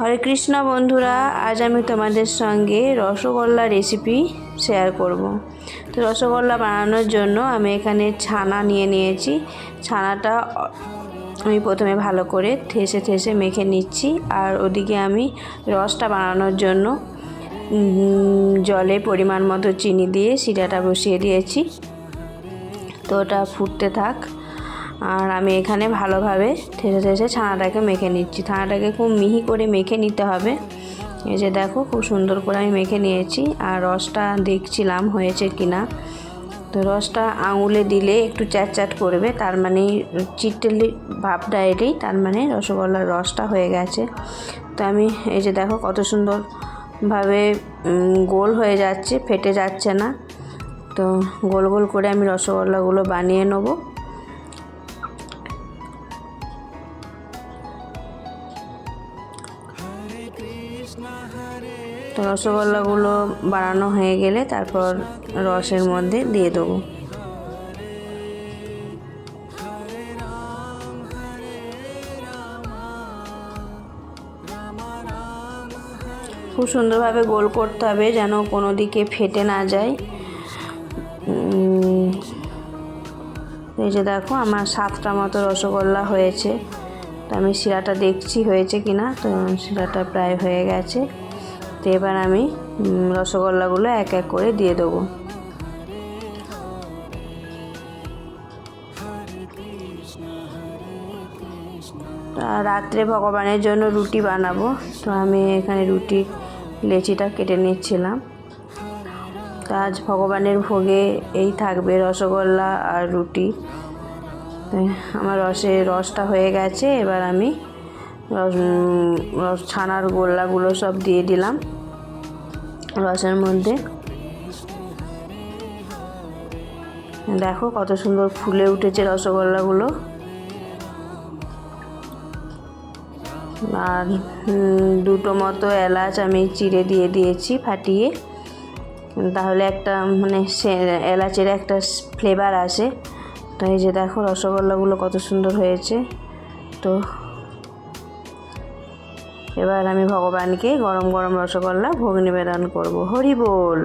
হরে কৃষ্ণ বন্ধুরা, আজ আমি তোমাদের সঙ্গে রসগোল্লা রেসিপি শেয়ার করব। তো রসগোল্লা বানানোর জন্য আমি এখানে ছানা নিয়ে নিয়েছি। ছানাটা আমি প্রথমে ভালো করে ঠেসে ঠেসে মেখে নিচ্ছি আর ওদিকে আমি রসটা বানানোর জন্য জলে পরিমাণ মতো চিনি দিয়ে শিরাটা বসিয়ে দিয়েছি। তো ওটা ফুটতে থাক। আর আমি এখানে ভালোভাবে ঠেসে ঠেসে ছানাটাকে মেখে নিচ্ছি। ছানাটাকে খুব মিহি করে মেখে নিতে হবে। এই যে দেখো, খুব সুন্দর করে আমি মেখে নিয়েছি। আর রসটা দেখছিলাম হয়েছে কি না তো রসটা আঙুলে দিলে একটু চ্যাট চ্যাট করবে। তার মানে চিটলি ভাবটা এলেই তার মানে রসগোল্লার রসটা হয়ে গেছে। তো আমি এই যে দেখো, কত সুন্দরভাবে গোল হয়ে যাচ্ছে, ফেটে যাচ্ছে না। তো গোল গোল করে আমি রসগোল্লাগুলো বানিয়ে নেব। তো রসগোল্লাগুলো বানানো হয়ে গেলে তারপর রসের মধ্যে দিয়ে দেবো। খুব সুন্দরভাবে গোল করতে হবে যেন কোনো দিকে ফেটে না যায়। এই যে দেখো, আমার সাতটা মতো রসগোল্লা হয়েছে। তো আমি শিরাটা দেখছি হয়েছে কি না তো শিরাটা প্রায় হয়ে গেছে। তো এবার আমি রসগোল্লাগুলো এক এক করে দিয়ে দেবো। রাত্রে ভগবানের জন্য রুটি বানাবো। তো আমি এখানে রুটি, লেচিটা কেটে নিচ্ছিলাম। তো আজ ভগবানের ভোগে এই থাকবে রসগোল্লা আর রুটি। আমার রসে, রসটা হয়ে গেছে, এবার আমি রস রস, ছানার গোল্লাগুলো সব দিয়ে দিলাম রসের মধ্যে। দেখো কত সুন্দর ফুলে উঠেছে রসগোল্লাগুলো। আর দুটো মতো এলাচ আমি চিড়ে দিয়ে দিয়েছি ফাটিয়ে। তাহলে একটা মানে এলাচের একটা ফ্লেভার আসে। তো এই যে দেখো রসগোল্লাগুলো কত সুন্দর হয়েছে। তো এবার আমি ভগবানকে গরম গরম রসগোল্লা ভোগ নিবেদন করব। হরি বল!